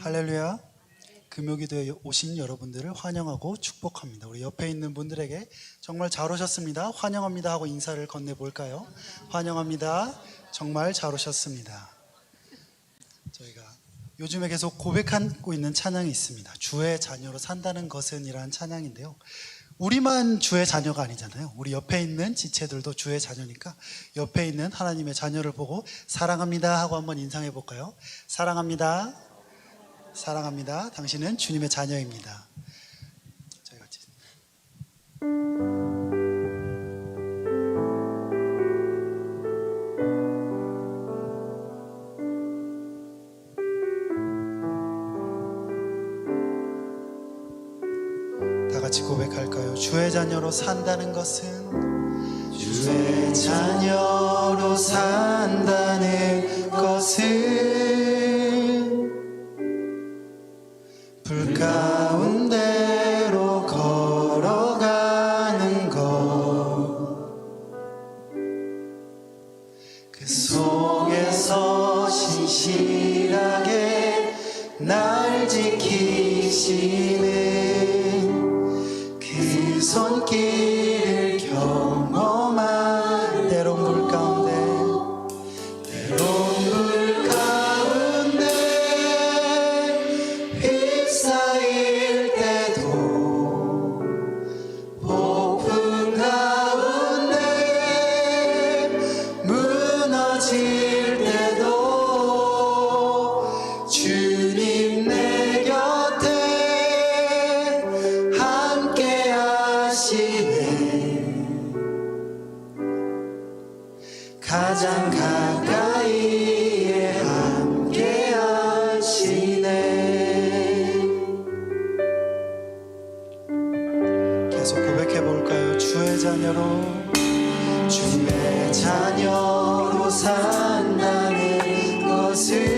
할렐루야. 금요기도에 오신 여러분들을 환영하고 축복합니다. 우리 옆에 있는 분들에게 정말 잘 오셨습니다. 환영합니다 하고 인사를 건네 볼까요? 환영합니다. 정말 잘 오셨습니다. 저희가 요즘에 계속 고백하고 있는 찬양이 있습니다. 주의 자녀로 산다는 것은 이라는 찬양인데요. 우리만 주의 자녀가 아니잖아요. 우리 옆에 있는 지체들도 주의 자녀니까 옆에 있는 하나님의 자녀를 보고 사랑합니다 하고 한번 인상해 볼까요? 사랑합니다. 사랑합니다. 당신은 주님의 자녀입니다. 같이 고백할까요? 주의 자녀로 산다는 것은 주의 자녀로 산다는 자녀로 주의 자녀로 산다는 것은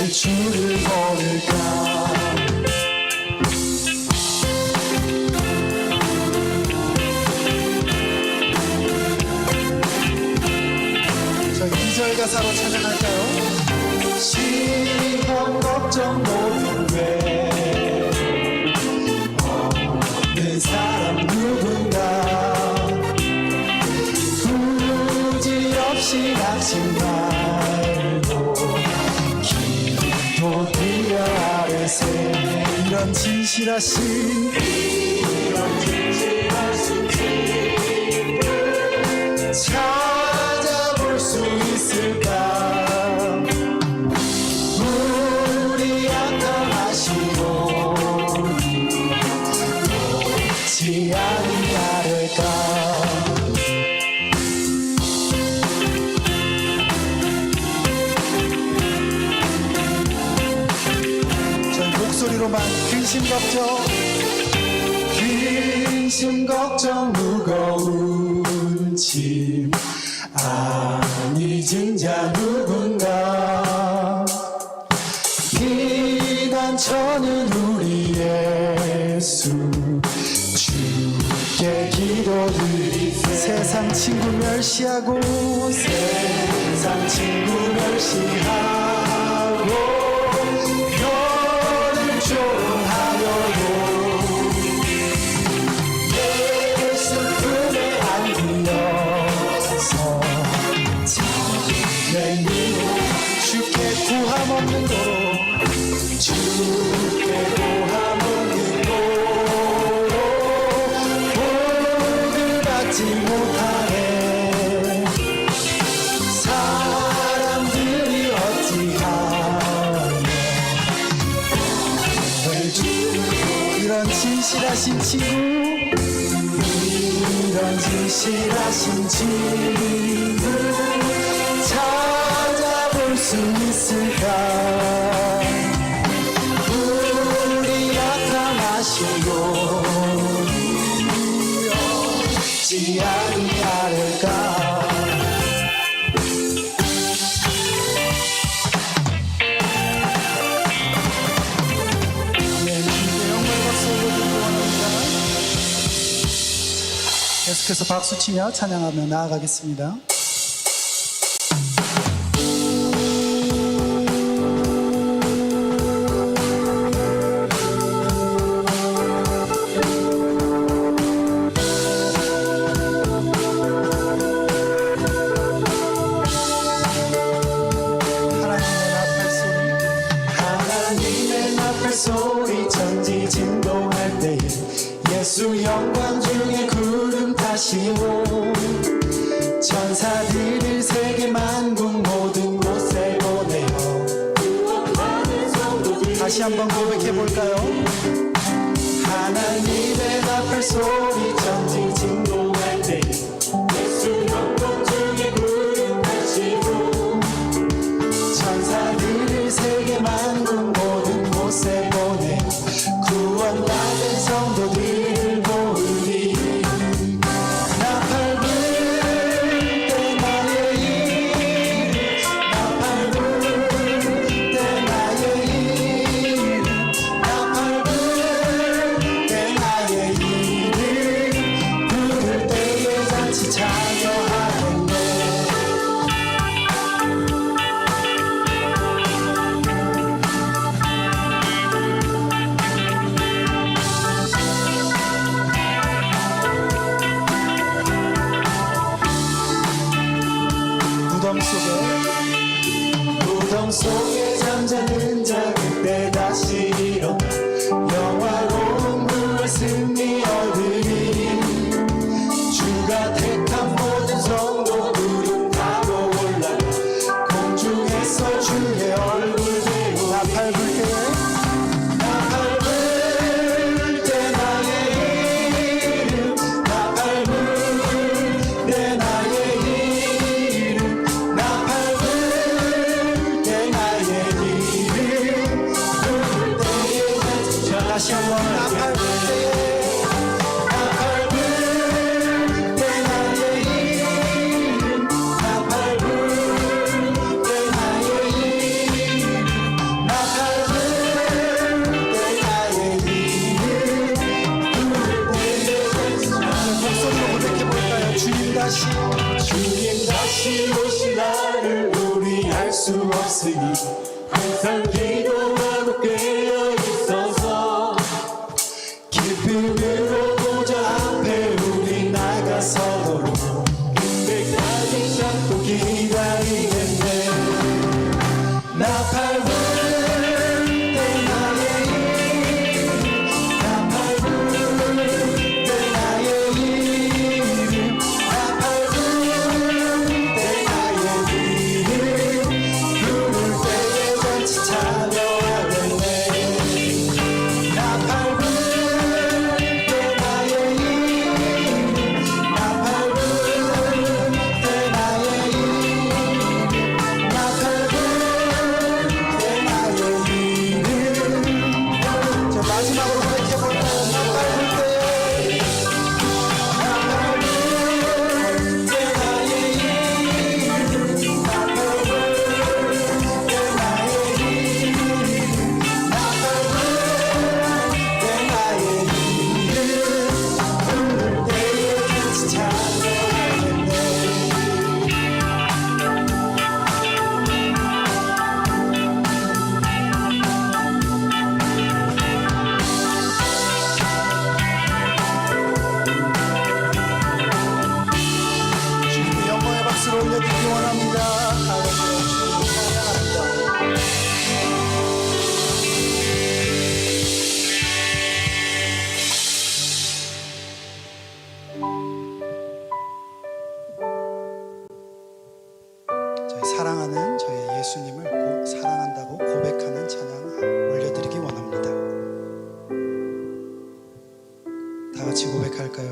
늘 줄을 걸까? 이절 가사로 찬양할까요? 시험 걱정 모든 왜 없는 사람 누군가? 굳이 없이 낙심만 어디야 아래세 이런 진실하신 이런 진실하신 기쁨 걱정 근심 걱정 무거운 짐 아니 진짜 누군가. 비단처는 우리 예수 주께 기도드리세. 세상 친구 멸시하고 세상 친구 멸시하고 하신 친구. 이런 짓을 하신 친구 찾아볼 수 있을까? 우리 나타나시고 지않은 계속해서 박수치며 찬양하며 나아가겠습니다.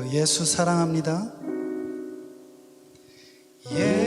예수 사랑합니다. 예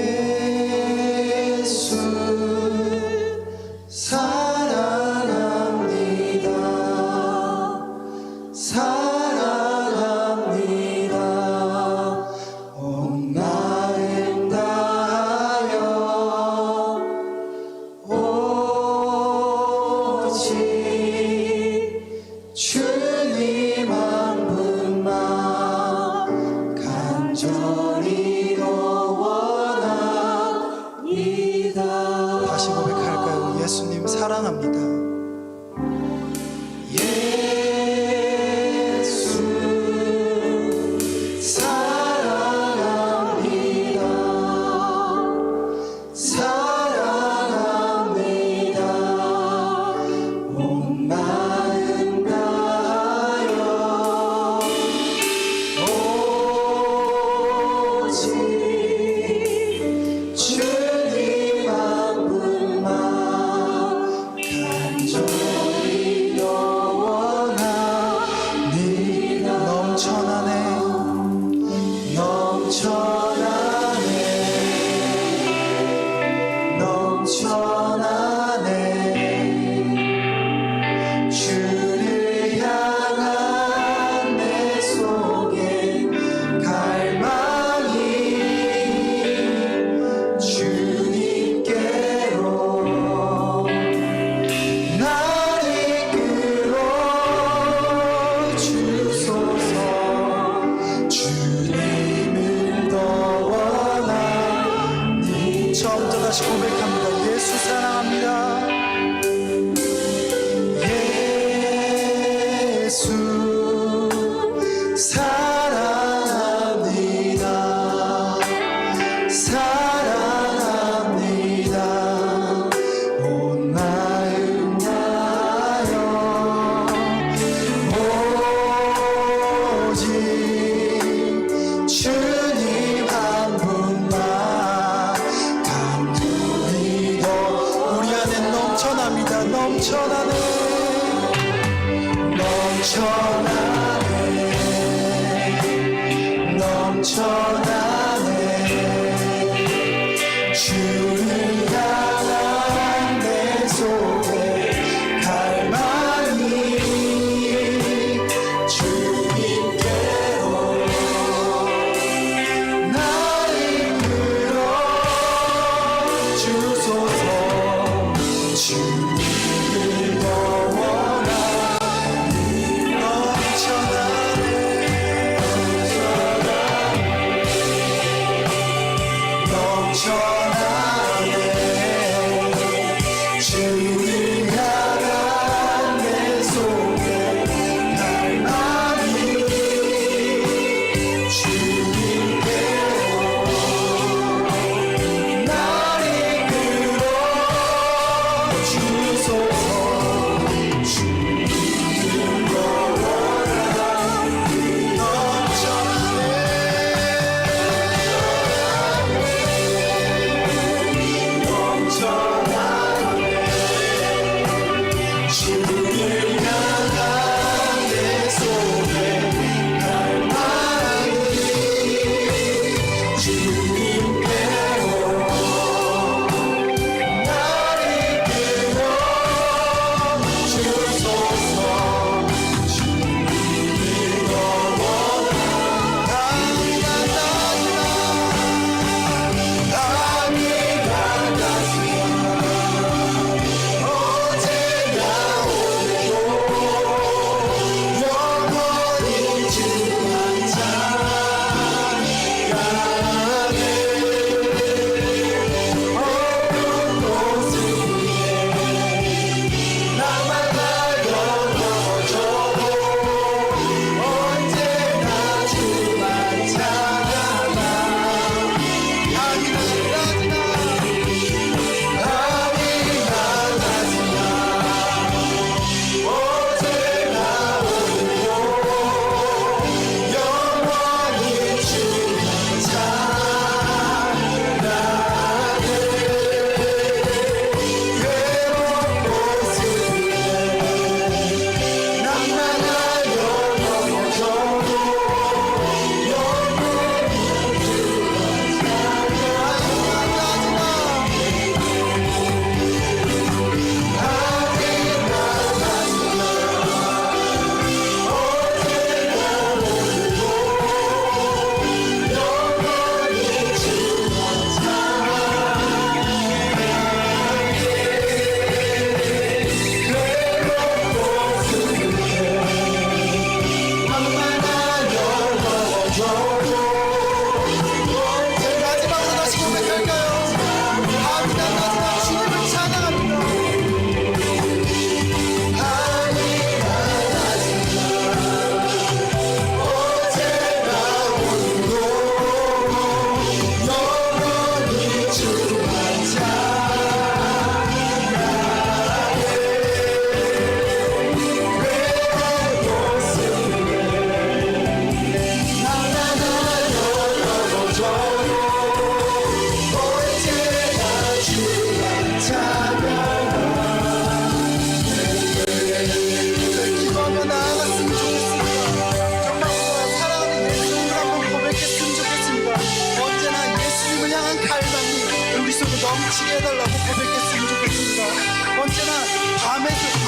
true. 就做错一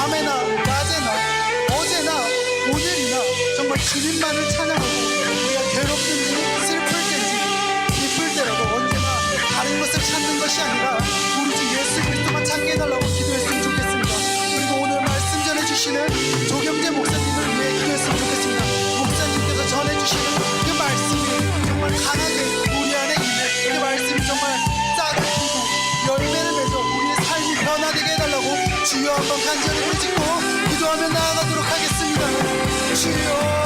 Come in a 한번 간절히 부르짖고 기도하며 나아가도록 하겠습니다. 주여.